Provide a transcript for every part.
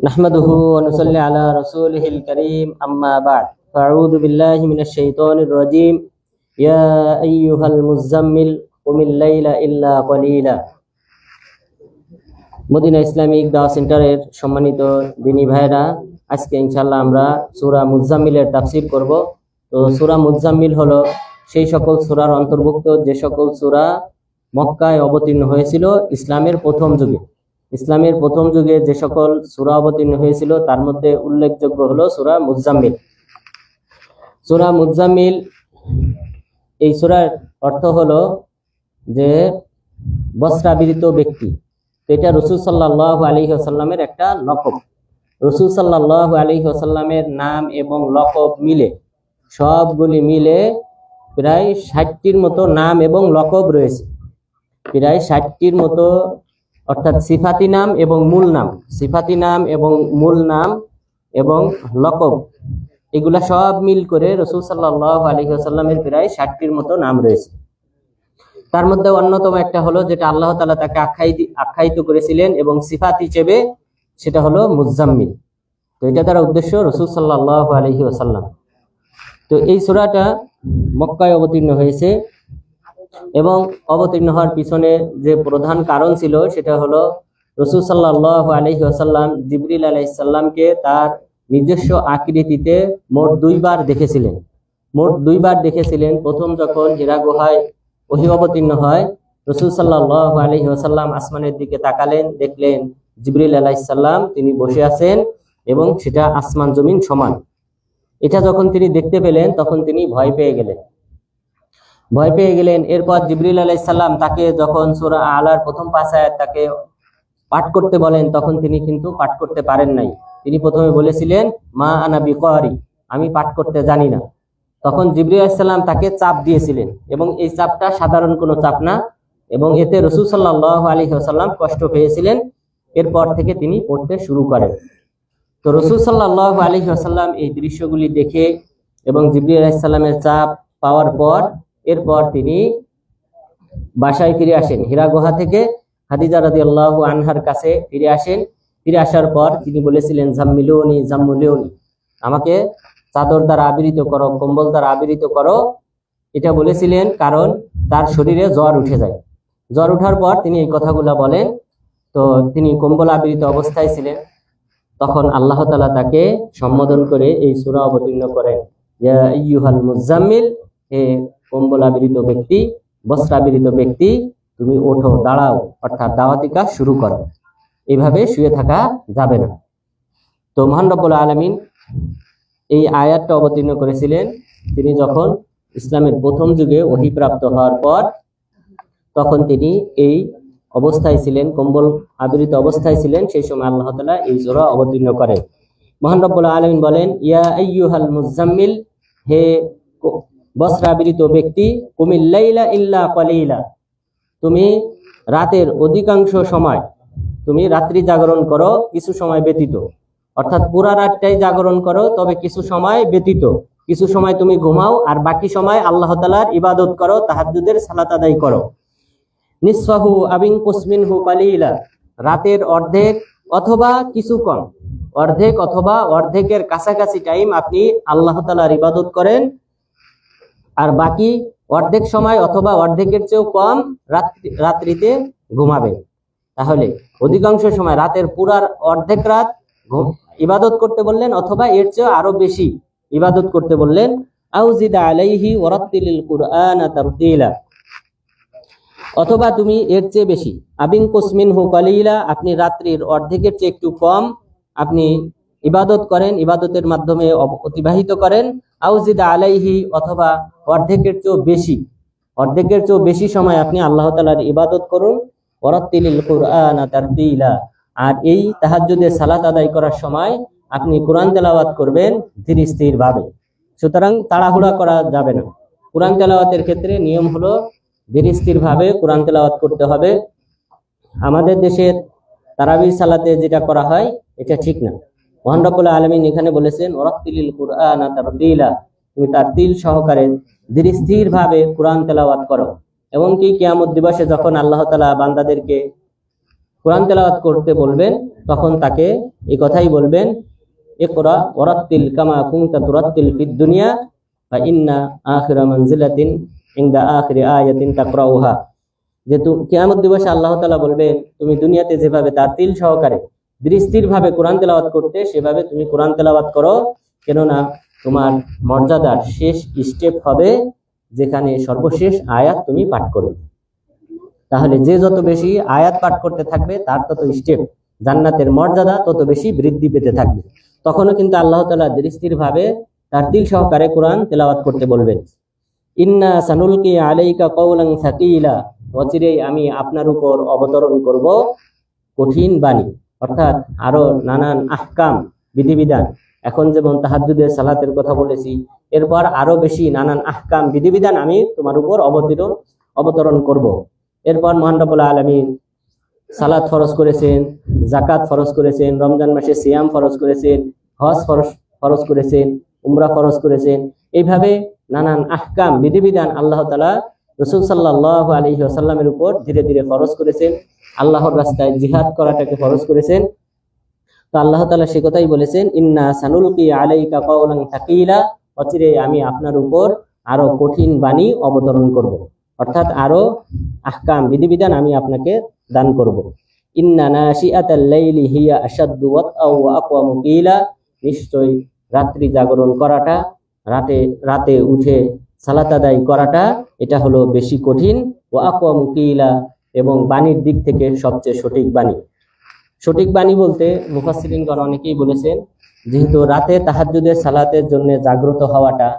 نحمده ونصلي على رسوله الكريم أما بعد فأعوذ بالله من الشيطان الرجيم يا أيها المزمل قم الليل إلا قليلا Medina Islamic দাওয়া সেন্টারের সম্মানিত দিনী ভাইরা আজকে ইনশাল্লাহ আমরা সূরা মুজাম্মিলের তাফসীর করব তো সূরা মুজাম্মিল হলো সেই সকল সূরার অন্তর্ভুক্ত যে সকল সূরা মক্কায় অবতীর্ণ হয়েছিল ইসলামের প্রথম যুগে ইসলামের প্রথম যুগে যে সকল সূরা অবতীর্ণ হয়েছিল, তার মধ্যে উল্লেখযোগ্য হলো সূরা মুজাম্মিল। সূরা মুজাম্মিল, এই সূরার অর্থ হলো যে বস্ত্রাবৃত ব্যক্তি। এটা রসুল সাল্লাহ আলী আসাল্লামের একটা লকব। রসুল সাল্লাহ আলী আসাল্লামের নাম এবং লকব মিলে, সবগুলি মিলে প্রায় ষাটটির মতো নাম এবং লকব রয়েছে। প্রায় ষাটটির মতো অর্থাৎ সিফাতি নাম এবং মূল নাম। সিফাতি নাম এবং মূল নাম এবং লকব। এগুলা সব মিল করে রসুল সাল্লাহ আলী আসাল্লামের প্রায় ষাটটির মতো নাম রয়েছে। তার মধ্যে অন্যতম একটা হলো যেটা আল্লাহ তালা তাকে আখ্যায়িত আখ্যায়িত করেছিলেন এবং সিফাত হিসেবে সেটা হলো মুজাম্মিল। তো এটা তার উদ্দেশ্য রসুল সাল্লাহ আলহি আসাল্লাম তো এই সুরাটা মক্কায় অবতীর্ণ হয়েছে এবং অবতীর্ণ হওয়ার পিছনে যে প্রধান কারণ ছিল, সেটা হলো রসুল সাল্লাহ আলহি আসাল্লাম জিবরিল আলাইসাল্লামকে তার নিজস্ব আকৃতিতে মোট দুইবার দেখেছিলেন। মোট দুইবার দেখেছিলেন। প্রথম যখন হীরা গুহায় ওহি অবতীর্ণ হয়, রসুল সাল্লাহ আলহি আসাল্লাম আসমানের দিকে তাকালেন, দেখলেন জিবরিল আলাইসাল্লাম তিনি বসে আছেন এবং সেটা আসমান জমিন সমান। এটা যখন তিনি দেখতে পেলেন, তখন তিনি ভয় পেয়ে গেলেন। ভয় পেয়ে গেলেন। এরপর জিবরিল আলাইসাল্লাম তাকে যখন সুরা আলার প্রথম পাশায় তাকে পাঠ করতে বলেন, তখন তিনি কিন্তু পাঠ করতে পারেন নাই। তিনি প্রথমে বলেছিলেন, মা আনা বিকারি আমি পাঠ করতে জানি না। তখন জিবরি আলাইসাল্লাম তাকে চাপ দিয়েছিলেন এবং এই চাপটা সাধারণ কোনো চাপ না এবং এতে রসুল সাল্লাহ আলী আসাল্লাম কষ্ট পেয়েছিলেন। এরপর থেকে তিনি পড়তে শুরু করেন। তো রসুল সাল্লাহ আলী আসাল্লাম এই দৃশ্যগুলি দেখে এবং জিবরি আলাইসাল্লামের চাপ পাওয়ার পর এরপর তিনি বাসায় ফিরে আসেন। হীরা গুহা থেকে হাদিজা রাদি আল্লাহ আনহার কাছে ফিরে আসেন। ফিরে আসার পর তিনি বলেছিলেন, জাম্মিলুনি জাম্মুলিউনি আমাকে চাদর দ্বারা আবৃত করো, কম্বল দ্বারা আবৃত করো। এটা বলেছিলেন কারণ তার শরীরে জ্বর উঠে যায়। জ্বর উঠার পর তিনি এই কথাগুলা বলেন। তো তিনি কম্বল আবৃত অবস্থায় ছিলেন। তখন আল্লাহ তালা তাকে সম্বোধন করে এই সুরা অবতীর্ণ করেন। ইয়া ইয়ুহাল মুজাম্মিল হে কম্বল আবৃত ব্যক্তি, বস্ত্রাবৃত ব্যক্তি, তুমি ওঠো, দাঁড়াও, অর্থাৎ দাওয়াতি কাজ শুরু করো। এইভাবে শুয়ে থাকা যাবে না। তো মহান রব্বুল আলমিন এই আয়াতটা অবতীর্ণ করেছিলেন। তিনি যখন ইসলামের প্রথম যুগে অহিপ্রাপ্ত হওয়ার পর, তখন তিনি এই অবস্থায় ছিলেন, কম্বল আবৃত অবস্থায় ছিলেন, সেই সময় আল্লাহ তালা এই জোড়া অবতীর্ণ করেন। মহান রব্বুল আলমিন বলেন, ইয়া আইয়ুহাল মুজাম্মিল হে বস্ত্রাবৃত ব্যক্তি কুমিল্লাইলা ইল্লা কলিলা। তুমি রাতের অধিকাংশ সময়, তুমি রাত্রি জাগরণ করো, কিছু সময় ব্যতীত। অর্থাৎ পুরা রাতটাই জাগরণ করো, তবে কিছু সময় ব্যতীত। কিছু সময় তুমি ঘুমাও, আর বাকি সময় আল্লাহ তালার ইবাদত করো, তাহাজ্জুদের সালাত আদায় করো। নিসফাহু আবিং কুসমিনহু কালিলা। রাতের অর্ধেক অথবা কিছু কম। অর্ধেক অথবা অর্ধেকের কাছাকাছি টাইম আপনি আল্লাহ তালার ইবাদত করেন আর বাকি অর্ধেক সময় অথবা অর্ধেকের চেয়েও কম রাত্রি, রাত্রিতে ঘুমাবে। তাহলে অধিকাংশ সময় রাতের পুরার অর্ধেক রাত ইবাদত করতে বললেন অথবা এর চেয়ে আরও বেশি ইবাদত করতে বললেন, আউজিদা আলাইহি অথবা তুমি এর চেয়ে বেশি, আবিন কুসমিন হু আপনি রাত্রির অর্ধেকের চেয়ে একটু কম, আপনি ইবাদত করেন, ইবাদতের মাধ্যমে অতিবাহিত করেন। আউজিদা আলাইহি, অথবা অর্ধেকের চেয়েও বেশি, অর্ধেকের চেয়েও বেশি সময় আপনি আল্লাহ তালার ইবাদত করুন। ওরাত্তিলিল কুরআন আর এই তাহাজ্জুদের সালাত আদায় করার সময় আপনি কোরআন তেলাওয়াত করবেন ধীর স্থির ভাবে সুতরাং তাড়াহুড়া করা যাবে না। কোরআন তেলাওয়াতের ক্ষেত্রে নিয়ম হলো ধীর স্থির ভাবে কোরআন তেলাওয়াত করতে হবে। আমাদের দেশের তারাবির সালাতে যেটা করা হয়, এটা ঠিক না। মহান আলমিন এখানে বলেছেন ওরাত্তিলিল কুরআন তারতিলা তুমি তার তিল সহকারে ধীর স্থির ভাবে কোরআন তেলাওয়াত করো। এবং কি কিয়ামত দিবসে যখন আল্লাহ তালা বান্দাদেরকে কোরআন তেলাওয়াত করতে বলবেন, তখন তাকে এই কথাই বলবেন, ইকরা ওরাত্তিল কামা কুনতা তুরাত্তিল ফিদ দুনিয়া, ফা ইন্না আখিরা মানজিলাতিন ইনদা আখিরি আয়াতিন তাকরাউহা। যেহেতু কিয়ামত দিবসে আল্লাহ তাআলা বলবেন, তুমি দুনিয়াতে যেভাবে তার তিল সহকারে দৃষ্টির ভাবে কোরআন তেলাওয়াত করতে সেভাবে তুমি কোরআন তেলাওয়াত করো, কেননা তোমার মর্যাদার শেষ স্টেপ হবে যেখানে সর্বশেষ আয়াত তুমি পাঠ করবে। তাহলে যে যত বেশি আয়াত পাঠ করতে থাকবে, তার তত স্টেপ জান্নাতের মর্যাদা তত বেশি বৃদ্ধি পেতে থাকবে। তখনও কিন্তু আল্লাহ তালা দৃষ্টির ভাবে তার তিল সহকারে কোরআন তেলাওয়াত করতে বলবেন, ইন্না সানুলকি আলাইকা কৌলাং সাকিলা অচিরেই আমি আপনার উপর অবতরণ করব কঠিন বাণী। অর্থাৎ আরও নানান আহকাম, বিধিবিধান। এখন যেমন তাহাজ্জুদের সালাতের কথা বলেছি, এরপর আরও বেশি নানান আহকাম, বিধিবিধান আমি তোমার উপর অবতীর্ণ অবতরণ করব। এরপর মহান রব্বুল আলমিন সালাত ফরজ করেছেন জাকাত ফরজ করেছেন, রমজান মাসে সিয়াম ফরজ করেছেন, হজ ফরজ ফরজ করেছেন, উমরা ফরজ করেছেন। এইভাবে নানান আহকাম, বিধিবিধান আল্লাহ তালা রসুল সাল্লাহ আলহি উপর ধীরে ধীরে ফরজ করেছেন। আল্লাহর রাস্তায় জিহাদ করাটাকে ফরজ করেছেন। তো আল্লাহ তালা সে কথাই বলেছেন, ইন্না সানুলকি আলাইকা কওলান থাকিলা অচিরে আমি আপনার উপর আরও কঠিন বাণী অবতরণ করব। অর্থাৎ আরও আহকাম, বিধিবিধান আমি আপনাকে দান করব। রাত্রি জাগরণ করাটা, রাতে রাতে উঠে সালাত করাটা, এটা হলো বেশি কঠিন। ও আকওয়ামু কিলা এবং বাণীর দিক থেকে সবচেয়ে সঠিক বাণী। সঠিক বাণী বলতে মুফাসসিরিনগণ অনেকেই বলেছেন, যেহেতু রাতে তাহাজ্জুদের সালাতের জন্য জাগ্রত হওয়াটা,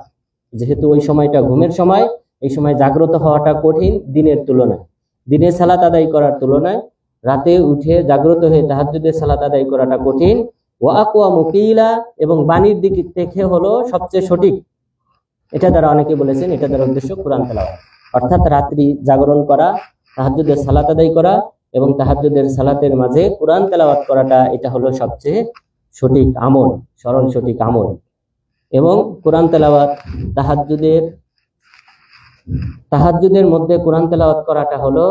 যেহেতু ওই সময়টা ঘুমের সময়, এই সময় জাগ্রত হওয়াটা কঠিন দিনের তুলনায়। দিনে সালাত আদায় করার তুলনায় রাতে উঠে জাগ্রত হয়ে তাহাজ্জুদের সালাত আদায় করাটা কঠিন। ও আকোয়া মুকিলা এবং বাণীর দিক থেকে হলো সবচেয়ে সঠিক। এটা দ্বারা অনেকে বলেছেন, এটা দ্বারা উদ্দেশ্য কোরআন তেলাওয়াত। অর্থাৎ রাত্রি জাগরণ করা তাহাজ্জুদের সালাত আদায় করা এবং তাহাজ্জুদের সালাতের মাঝে কোরআন তেলাওয়াত করাটা এটা হলো সবচেয়ে সঠিক আমল, সরল সঠিক আমল। এবং কোরআন তেলাওয়াত তাহাজ্জুদের তাহাজ্জুদের মধ্যে কোরআন তেলাওয়াত করাটা হলো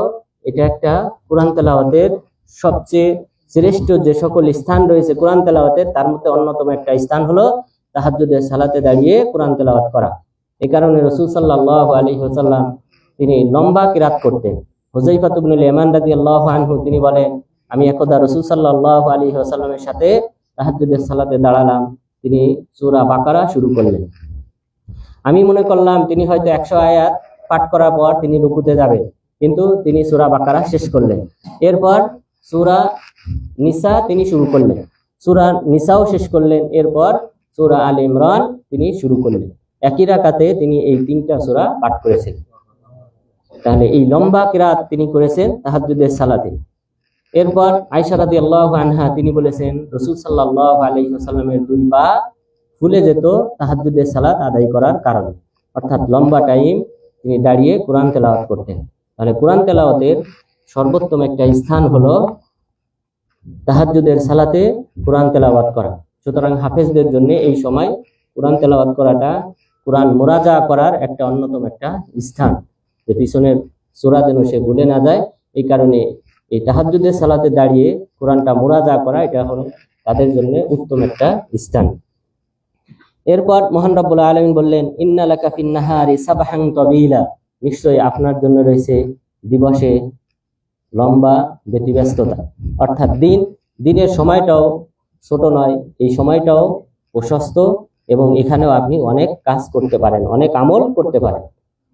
এটা একটা কোরআন তেলাওয়াতের সবচেয়ে শ্রেষ্ঠ যে সকল স্থান রয়েছে কোরআন তেলাওয়াতের, তার মধ্যে অন্যতম একটা স্থান হলো তাহাজ্জুদের সালাতে দাঁড়িয়ে কোরআন তেলাওয়াত করা। এ কারণে রসুল সাল্লাহ আলী হোসাল্লাম তিনি লম্বা কিরাত করতেন। তিনি বলেন, আমি একদা রাসূল সাল্লাল্লাহু আলাইহি ওয়াসাল্লামের সাথে তাহাজ্জুদের সালাতে দাঁড়ালাম। তিনি সূরা বাকারা শুরু করলেন। আমি মনে করলাম, তিনি হয়তো একশো আয়াত পাঠ করার পর তিনি রুকুতে যাবে। কিন্তু তিনি সূরা বাকারা শেষ করলেন। এরপর সুরা নিসা তিনি শুরু করলেন। সূরা নিসাও শেষ করলেন। এরপর সুরা আল ইমরান তিনি শুরু করলেন। একই রাকাতে তিনি এই তিনটা সুরা পাঠ করেছেন। তাহলে এই লম্বা কিরাত তিনি করেছেন তাহাজ্জুদের সালাতে। এরপর আয়সা রাদিয়াল্লাহু আনহা তিনি বলেছেন, রসুল সাল্লাহ ওয়াসাল্লামের দুই পা ফুলে যেত তাহাজ্জুদের সালাত আদায় করার কারণে। অর্থাৎ লম্বা টাইম তিনি দাঁড়িয়ে কোরআন তেলাওয়াত করতেন। তাহলে কোরআন তেলাওয়াতের সর্বোত্তম একটা স্থান হলো তাহাজ্জুদের সালাতে কোরআন তেলাওয়াত করা। সুতরাং হাফেজদের জন্য এই সময় কোরআন তেলাওয়াত করাটা কোরআন মোরাজা করার একটা অন্যতম একটা স্থান। যে পিছনের সুরা যেন সে ভুলে না যায়, এই কারণে এই তাহাজ্জুদের সালাতে দাঁড়িয়ে কোরআনটা মোরাজা করা, এটা হলো তাদের জন্য উত্তম একটা স্থান। এরপর মহান রব্বুল আলমিন বললেন ইন্নালাকা ফিন্নাহারি সাবাহাং তবিলা। নিশ্চয়ই আপনার জন্য রয়েছে দিবসে লম্বা ব্যতিব্যস্ততা। অর্থাৎ দিন, দিনের সময়টাও ছোট নয়, এই সময়টাও প্রশস্ত এবং এখানেও আপনি অনেক কাজ করতে পারেন, অনেক আমল করতে পারেন।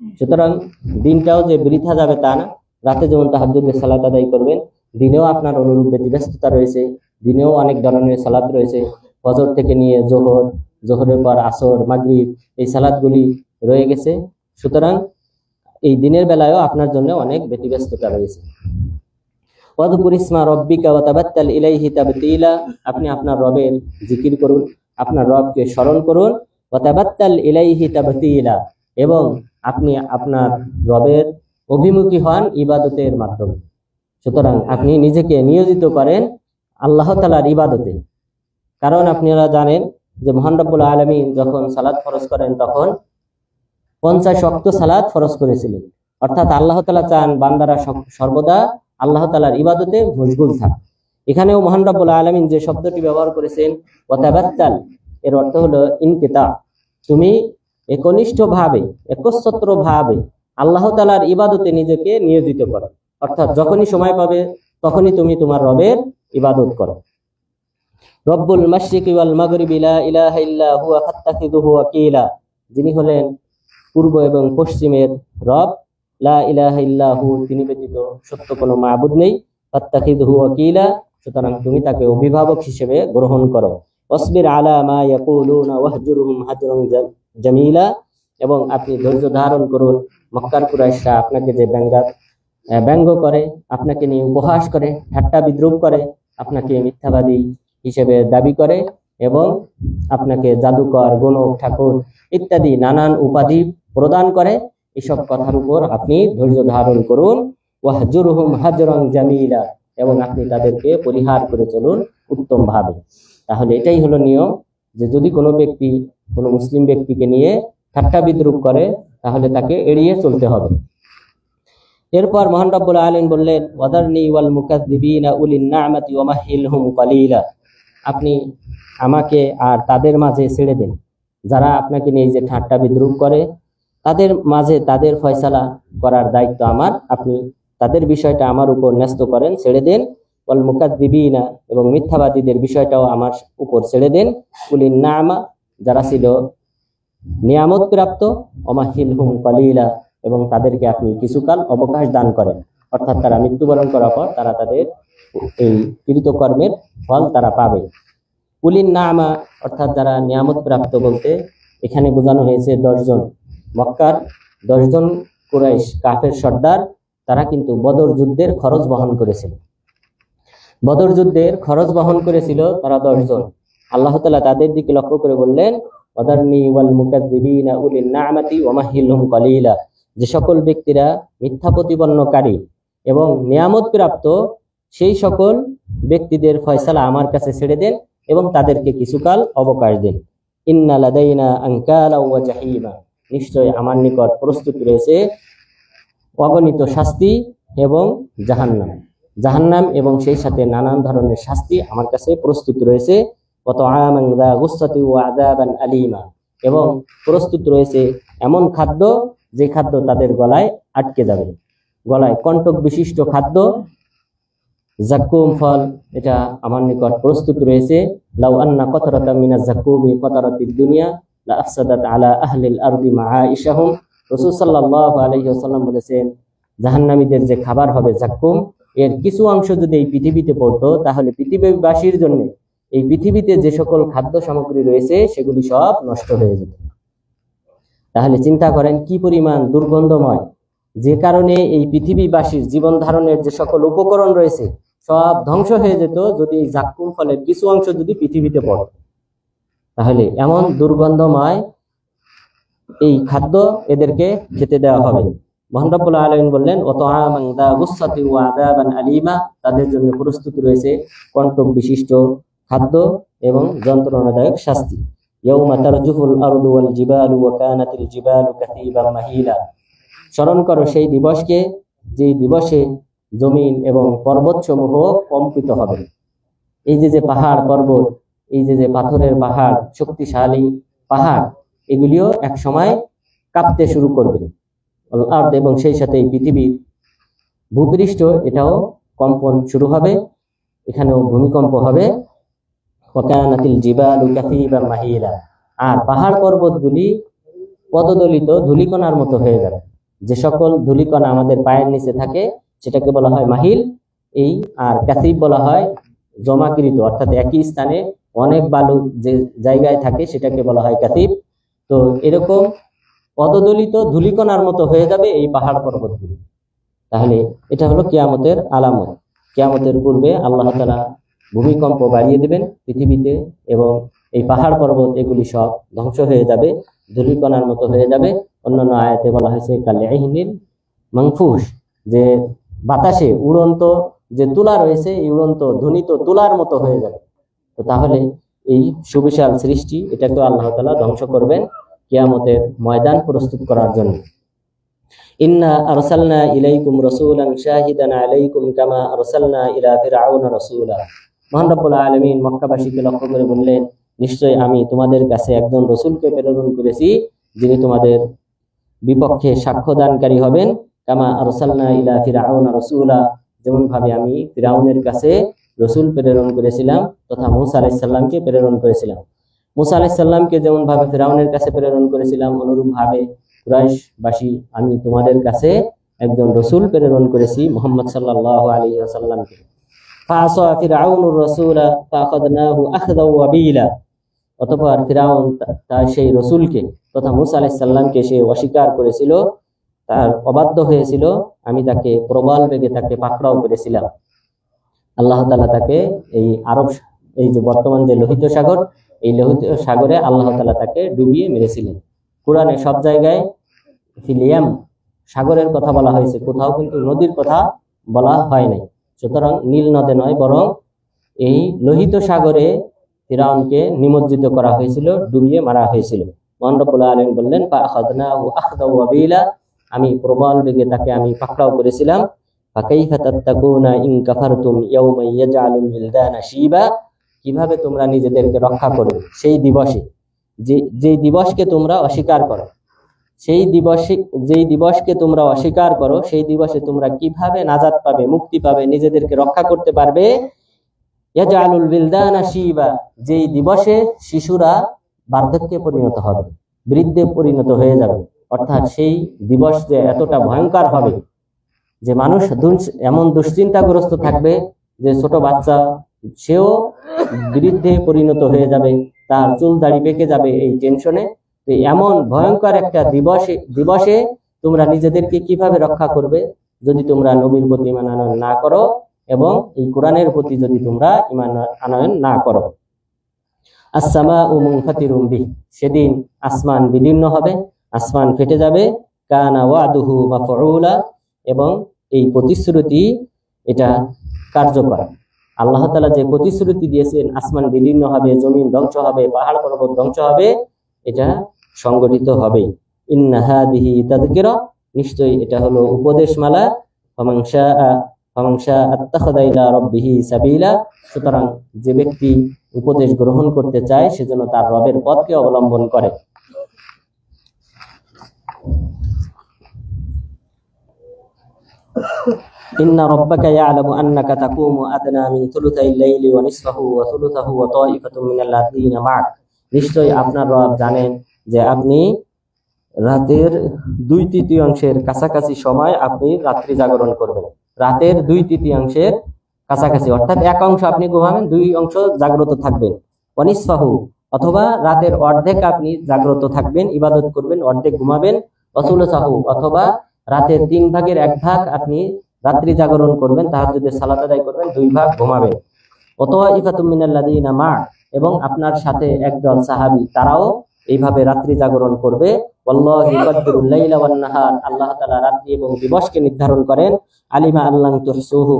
সুতরাং দিনটাও যে বৃথা যাবে তা না। রাতে যেমন তাহাজ্জুদের সালাত আদায় করবেন, দিনেও আপনার অনুরূপ ব্যতিব্যস্ততা রয়েছে, দিনেও অনেক ধরনের সালাত রয়েছে। ফজর থেকে নিয়ে জোহর, জোহরের পর আসর, মাগরিব, এই সালাদগুলি রয়ে গেছে। সুতরাং এই দিনের বেলায়ও আপনার জন্য অনেক ব্যতিব্যস্ততা রয়েছে। আপনি আপনার রবের জিকির করুন, আপনার রবকে স্মরণ করুন। এবং আপনি আপনার রবের অভিমুখী হন ইবাদতের মাধ্যমে। সুতরাং আপনি নিজেকে নিয়োজিত করেন আল্লাহ তালার ইবাদতে। কারণ আপনারা জানেন যে মহান রব্বুল আলমী যখন সালাদ ফরজ করেন তখন পঞ্চাশ শক্ত সালাদ ফরজ করেছিলেন। অর্থাৎ আল্লাহ তালা চান বান্দারা সর্বদা আল্লাহ তালার ইবাদতে মশগুল থাক। এখানেও মহান রব্বুল আলমিন যে শব্দটি ব্যবহার করেছেন, ওয়াতাবাত্তাল, এর অর্থ হলো ইনকিতা। তুমি একনিষ্ঠ ভাবে একচ্ছত্র ভাবে আল্লাহ তালার ইবাদতে নিজেকে নিয়োজিত করো। অর্থাৎ যখনই সময় পাবে, তখনই তুমি তোমার রবের ইবাদত করো। রব্বুল মাশরিকি ওয়াল মাগরিবি লা ইলাহা ইল্লা হুয়া ফাত্তাখিযুহু ওয়াকিলা। যিনি হলেন পূর্ব এবং পশ্চিমের রব। লা ইলাহা ইল্লা হু, তিনি ব্যতীত সত্য কোনো মাবুদ নেই। ফাত্তাখিযুহু ওয়াকিলা, সুতরাং তুমি তাকে অভিভাবক হিসেবে গ্রহণ করো। অসবির আলা মা ইয়াকুলুনা ওয়াহজুরহুম হাজরান জামিলা এবং আপনি ধৈর্য ধারণ করুন। মক্কার কুরাইশরা আপনাকে যে ব্যঙ্গা ব্যঙ্গ করে, আপনাকে নিয়ে উপহাস করে, ঠাট্টা বিদ্রুপ করে, আপনাকে মিথ্যাবাদী হিসেবে দাবি করে এবং আপনাকে জাদুকর গণক ঠাকুর ইত্যাদি নানান উপাধি প্রদান করে, এসব কথার উপর আপনি ধৈর্য ধারণ করুন। হাজরং জামিলা এবং আপনি তাদেরকে পরিহার করে চলুন উত্তম ভাবে তাহলে এটাই হলো নিয়ম যে যদি কোনো ব্যক্তি কোনো মুসলিম ব্যক্তিকে নিয়ে ঠাট্টা বিদ্রুপ করে, তাহলে তাকে এড়িয়ে চলতে হবে। এরপর মহান রব্বুল আলামিন বললেন, ওয়াদারনি ওয়াল মুকাজ্জিবিনা উলিন না'মাতি আপনি আমাকে আর তাদের মাঝে ছেড়ে দেন। যারা আপনাকে নিয়ে যে ঠাট্টা বিদ্রুপ করে, তাদের মাঝে তাদের ফয়সালা করার দায়িত্ব আমার। আপনি তাদের বিষয়টা আমার উপর ন্যস্ত করেন, ছেড়ে দেন। ওয়াল মুকাদ্দিবিনা এবং মিথ্যাবাদীদের বিষয়টাও আমার উপর ছেড়ে দেন। নামা যারা ছিল নিয়ামত প্রাপ্ত অমাহিল হুম কলিলা এবং তাদেরকে আপনি কিছুকাল অবকাশ দান করেন। অর্থাৎ তারা মৃত্যুবরণ করার পর তারা তাদের এই কৃতকর্মের ফল তারা পাবে। কুলিন নামা অর্থাৎ যারা নিয়ামত প্রাপ্ত বলতে এখানে বোঝানো হয়েছে দশজন। মক্কার দশজন কুরাইশ কাফের সর্দার তারা কিন্তু বদর যুদ্ধের খরচ বহন করেছিল। বদর যুদ্ধের খরচ বহন করেছিল তারা দশজন। আল্লাহ তালা তাদের দিকে লক্ষ্য করে বললেন, ওয়াদারনি ওয়াল না'মাতি যে সকল ব্যক্তিরা মিথ্যা প্রতিপন্নকারী এবং নিয়ামত প্রাপ্ত সেই সকল ব্যক্তিদের ফয়সালা আমার কাছে ছেড়ে দেন এবং তাদেরকে কিছুকাল অবকাশ দিন। ইন্না লাদাইনা আনকালা ওয়া জাহিমা। নিশ্চয় আমার নিকট প্রস্তুত রয়েছে অগণিত শাস্তি এবং জাহান্নাম। জাহান্নাম এবং সেই সাথে নানান ধরনের শাস্তি আমার কাছে প্রস্তুত রয়েছে। এবং প্রস্তুত রয়েছে এমন খাদ্য যে খাদ্য তাদের গলায় আটকে যাবে। গলায় কণ্টক বিশিষ্ট খাদ্য, জাক্কুম ফল, এটা আমার নিকট প্রস্তুত রয়েছে। লাউ আন্না মিনা কতরাতিদ দুনিয়া যে খাবার হবে জাক্কুম, এর কিছু অংশ যদি এই পৃথিবীতে পড়তো, তাহলে পৃথিবীবাসীর জন্য এই পৃথিবীতে যে সকল খাদ্য সামগ্রী রয়েছে, সেগুলি সব নষ্ট হয়ে যেত। তাহলে চিন্তা করেন, কি পরিমাণ দুর্গন্ধময়। যে কারণে এই পৃথিবীবাসীর জীবন ধারণের যে সকল উপকরণ রয়েছে, সব ধ্বংস হয়ে যেত যদি এই ফলের কিছু অংশ যদি পৃথিবীতে পড়ত। তাহলে এমন দুর্গন্ধময় এই খাদ্য এদেরকে খেতে দেওয়া হবে। মহানরবুল আলমিন বললেন অত আলিমা। তাদের জন্য প্রস্তুত রয়েছে কণ্টক বিশিষ্ট খাদ্য এবং যন্ত্রণাদায়ক শাস্তি। ইয়াউমা তারজুফুল আরদু ওয়াল জিবালু ওয়া কানাতিল জিবালু মাহিলা। স্মরণ করো, সেই দিবসকে যে দিবসে জমিন এবং পর্বতসমূহ কম্পিত হবে। এই যে যে পাহাড় পর্বত, এই যে যে পাথরের পাহাড়, শক্তিশালী পাহাড়, এগুলিও এক সময় কাঁপতে শুরু করবে। আর্থ এবং সেই সাথে এই পৃথিবীর ভূপৃষ্ঠ, এটাও কম্পন শুরু হবে। এখানেও ভূমিকম্প হবে। আর পাহাড় পর্বতগুলি পদদলিত ধূলিকণার মতো হয়ে যাবে যে সকল ধূলিকণা আমাদের পায়ের নিচে থাকে, সেটাকে বলা হয় মাহিল। এই আর বলা হয় জমাকৃত, অর্থাৎ একই স্থানে অনেক বালু যে জায়গায় থাকে, সেটাকে বলা হয় কাসিব। তো এরকম পদদলিত ধূলিকণার মতো হয়ে যাবে এই পাহাড় পর্বতগুলি। তাহলে এটা হলো কিয়ামতের আলামত। কিয়ামতের পূর্বে আল্লাহ তালা ভূমিকম্প বাড়িয়ে দেবেন পৃথিবীতে এবং এই পাহাড় পর্বত এগুলি সব ধ্বংস হয়ে যাবে, ধূলিকণার মতো হয়ে যাবে। অন্যান্য আয়াতে বলা হয়েছে, কালে কালিয়াহিনীর মাংফুস যে বাতাসে উড়ন্ত যে তুলা রয়েছে, এই উড়ন্ত ধ্বনিত তুলার মতো হয়ে যাবে। তো তাহলে এই সুবিশাল সৃষ্টি এটাকে আল্লাহ তাআলা ধ্বংস করবেন কিয়ামতের ময়দান প্রস্তুত করার জন্য। ইন্না ইলাইকুম রাসূলান আলাইকুম কামা ইলা ফিরআউনা রাসূলা মহান রব্বুল আলামিন মক্কাবাসীকে লক্ষ্য করে বললেন নিশ্চয় আমি তোমাদের কাছে একজন রসূলকে প্রেরণ করেছি, যিনি তোমাদের বিপক্ষে সাক্ষ্যদানকারী হবেন। কামা আরসালনা ইলা ফিরআউনা রাসূলা। যেমন ভাবে আমি ফিরাউনের কাছে রসূল প্রেরণ করেছিলাম তথা মুসা আলাইহিস সালামকে প্রেরণ করেছিলাম। মুসা আলাইহিস সালামকে যেমন ভাবে ফিরাউনের কাছে প্রেরণ করেছিলাম অনুরূপ ভাবে কুরাইশবাসী, আমি তোমাদের কাছে একজন রসুল প্রেরণ করেছি, মোহাম্মদ সাল্লাল্লাহু আলাইহি ওয়াসাল্লামকে। ফাআসা ফিরআউনুর রাসূলা ফাআখাযনাহু আখযাও ওয়াবিলা। অতঃপর ফিরাউন তার সেই রসূলকে, তথা মুসা আলাইহিস সে অস্বীকার করেছিল, তার অবাধ্য হয়েছিল, আমি তাকে প্রবল বেগে তাকে পাকড়াও করেছিলাম। আল্লাহ তালা তাকে এই আরব এই যে বর্তমান যে লোহিত সাগর, এই লোহিত সাগরে আল্লাহ তালা তাকে ডুবিয়ে মেরেছিলেন। কোরআনে সব জায়গায় ফিলিয়াম সাগরের কথা বলা হয়েছে, কোথাও কিন্তু নদীর কথা বলা হয় নাই। সুতরাং নীল নদে নয়, বরং এই লোহিত সাগরে ফিরাউনকে নিমজ্জিত করা হয়েছিল, ডুবিয়ে মারা হয়েছিল। মহানরবুল্লাহ আলম বললেন আমি প্রবল বেগে তাকে আমি পাকড়াও করেছিলাম। কীভাবে তোমরা নিজেদেরকে রক্ষা করবে? সেই দিবসে। যে দিবসকে তোমরা অস্বীকার করো। সেই দিবসে যেই দিবসকে তোমরা অস্বীকার করো, সেই দিবসে তোমরা কীভাবে নাজাদ পাবে, মুক্তি পাবে, নিজেদেরকে রক্ষা করতে পারবে? যেই দিবসে শিশুরা বার্ধক্যে পরিণত হবে, বৃদ্ধে পরিণত হয়ে যাবে। অর্থাৎ সেই দিবস যে এতটা ভয়ঙ্কর হবে, যে মানুষ এমন দুশ্চিন্তাগ্রস্ত থাকবে যে ছোট বাচ্চা, সেও বৃদ্ধে পরিণত হয়ে যাবে, তার চুল দাড়ি পেকে যাবে এই টেনশনে এমন ভয়ঙ্কর একটা দিবসে দিবসে তোমরা নিজেদেরকে কীভাবে রক্ষা করবে? যদি তোমরা নবীর প্রতি ইমান আনয়ন না করো এবং এই কোরআনের প্রতি যদি তোমরা ইমান আনয়ন না করো। আসামা ও মুনফাতিরুম বিহ। সেদিন আসমান বিদীর্ণ হবে, আসমান ফেটে যাবে। কানা ওয়াদুহু মাফউলা এবং এই প্রতিশ্রুতি এটা কার্যকর। আল্লাহ তালা যে প্রতিশ্রুতি দিয়েছেন, আসমান বিদীর্ণ হবে, জমিন ধ্বংস হবে, পাহাড় পর্বত ধ্বংস হবে, এটা সংগঠিত হবে ইন্না হাদিহি তাযকিরা নিশ্চয়ই এটা হলো উপদেশমালা ফামান শাআ ফামান শাআ আত্তাখাযা ইলা রাব্বিহি সাবিলা সুতরাং যে ব্যক্তি উপদেশ গ্রহণ করতে চায় সেজন্য তার রবের পথকে অবলম্বন করে إن ربك يعلم أنك تقوم أدنى من ثلثي الليل ونصفه وثلثه وطائفة من الذين معك নিশ্চয়ই আপনার রব জানেন যে আপনি রাতের দুই তৃতীয়াংশের কাছাকাছি সময় আপনি রাত্রি জাগরণ করবেন। রাতের দুই তৃতীয়াংশের কাছাকাছি, অর্থাৎ এক অংশ আপনি ঘুমাবেন, দুই অংশ জাগ্রত থাকবেন। অনিসফাহু, অথবা রাতের অর্ধেক আপনি জাগ্রত থাকবেন, ইবাদত করবেন, অর্ধেক ঘুমাবেন অসুল সাহু অথবা রাতের তিন ভাগের এক ভাগ আপনি রাত্রি জাগরণ করবেন তাহার যদি আদায় করবেন, দুই ভাগ ঘুমাবেন। অথবা ইফাতুমিনাল্লাদিনা মা, এবং আপনার সাথে একদল সাহাবি, তারাও এইভাবে রাত্রি জাগরণ করবে। আল্লাহ তাআলা রাত্রি এবং দিবসকে নির্ধারণ করেন। আলিমা আল্লাহ তুহসুহু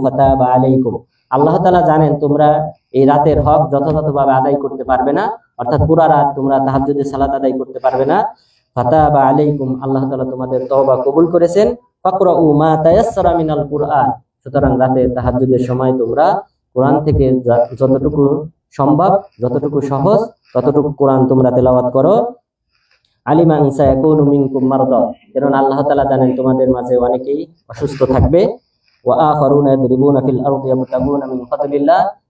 আলাইকুম। আল্লাহ তালা জানেন তোমরা এই রাতের হক যথাযথভাবে আদায় করতে পারবে না। অর্থাৎ পুরা রাত তোমরা তাহাজ্জুদের সালাত আদায় করতে পারবে না। ফাতাবা আলাইকুম। আল্লাহ তাআলা তোমাদের তওবা কবুল করেছেন। ফাকরাউ মা তায়াসসারা কুরআন। সুতরাং রাতে তাহাজ্জুদের সময় তোমরা কোরআন থেকে যতটুকু সম্ভব, যতটুকু সহজ ততটুকু কোরআন তোমরা তেলাওয়াত করো। আলিমান সায়াকুনু মিনকুম মারদা। কারণ আল্লাহ তাআলা জানেন তোমাদের মাঝে অনেকেই অসুস্থ থাকবে। ওয়া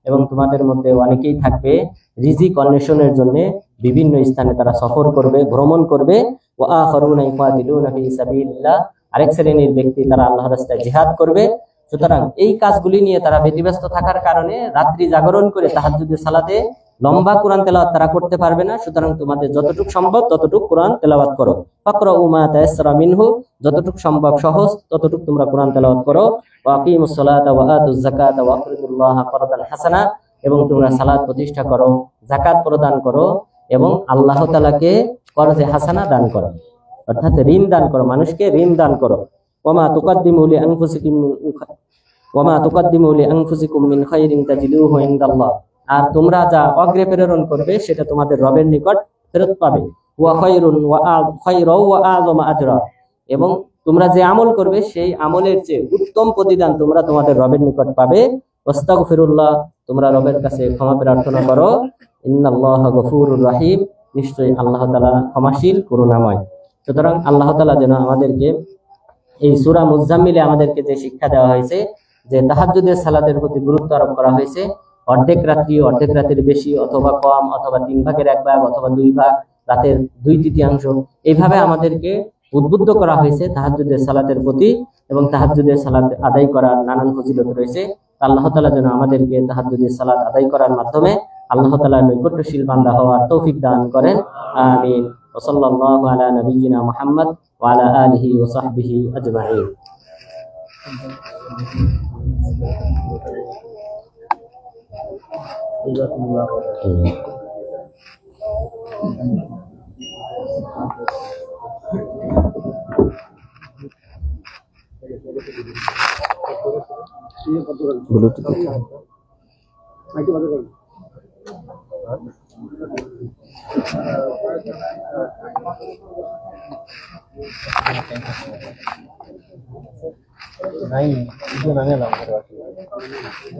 এবং তোমাদের মধ্যে অনেকেই থাকবে রিজিক অন্বেষণের জন্য বিভিন্ন স্থানে তারা সফর করবে, ভ্রমণ করবে। ওয়া আখারুনা ইফাদিলুনা ফি সাবিলিল্লাহ। আরেক শ্রেণির ব্যক্তি তারা আল্লাহর রাস্তায় জিহাদ করবে। সুতরাং এই কাজগুলি নিয়ে তারা ব্যতিব্যস্ত থাকার কারণে রাত্রি জাগরণ করে তাহাজ্জুদের সালাতে লম্বা কোরআন তেলাওয়াত তারা করতে পারবে না, সুতরাং তোমাদের যতটুকু সম্ভব ততটুকু কোরআন তেলাওয়াত করো। ফাকরা উমা তায়াসসারা মিনহু, যতটুকু সম্ভব সহজ, ততটুকু তোমরা কোরআন তেলাওয়াত করো। ওয়া আকিমুস সালাতা ওয়া আতুজ যাকাতা ওয়া আকরিদুল্লাহ করদান হাসানা, এবং তোমরা সালাদ প্রতিষ্ঠা করো জাকাত প্রদান করো, এবং আল্লাহ তালাকে করজে হাসানা দান করো। অর্থাৎ ঋণ দান করো, মানুষকে ঋণ দান করো। ওমা তুকাদ্দিমু লি আনফুসিকুম ওমা তুকাদ্দিমু লি আনফুসিকুম মিন খাইরিন তাজিদুহু ইনদাল্লাহ। আর তোমরা যা অগ্রে প্রেরণ করবে, সেটা তোমাদের রবের নিকট ফেরত পাবে। এবং তোমরা যে আমল করবে, সেই আমলের চেয়ে উত্তম প্রতিদান তোমরা তোমাদের রবের নিকট পাবে। ওয়াস্তাগফিরুল্লাহ, তোমরা রবের কাছে ক্ষমা প্রার্থনা করো। গফুরুর রাহিম। নিশ্চয়ই আল্লাহ তালা ক্ষমাশীল, করুণাময়। সুতরাং আল্লাহ তালা যেন আমাদেরকে এই সুরা মুজাম্মিলে আমাদেরকে যে শিক্ষা দেওয়া হয়েছে, যে তাহাজ্জুদের সালাতের প্রতি গুরুত্ব আরোপ করা হয়েছে অর্ধেক রাত্রি, অর্ধেক রাতের বেশি, অথবা কম, অথবা তিন ভাগের এক ভাগ, অথবা দুই ভাগ, রাতের দুই তৃতীয়াংশ। এইভাবে আমাদেরকে উদ্বুদ্ধ করা হয়েছে তাহাজুদের সালাতের প্রতি এবং তাহাজুদের সালাত আদায় করার নানান ফজিলত রয়েছে। আল্লাহ তালা যেন আমাদেরকে তাহাজুদের সালাত আদায় করার মাধ্যমে আল্লাহ তালা নৈকট্যশীল বান্দা হওয়ার তৌফিক দান করেন। আমিন। নবীনা মোহাম্মদ ওয়ালা আলহি ওসাহবিহি Iya. Belum tutup. Lagi baru. Thank you. नाही इथून आणायला लागणार वाटलं.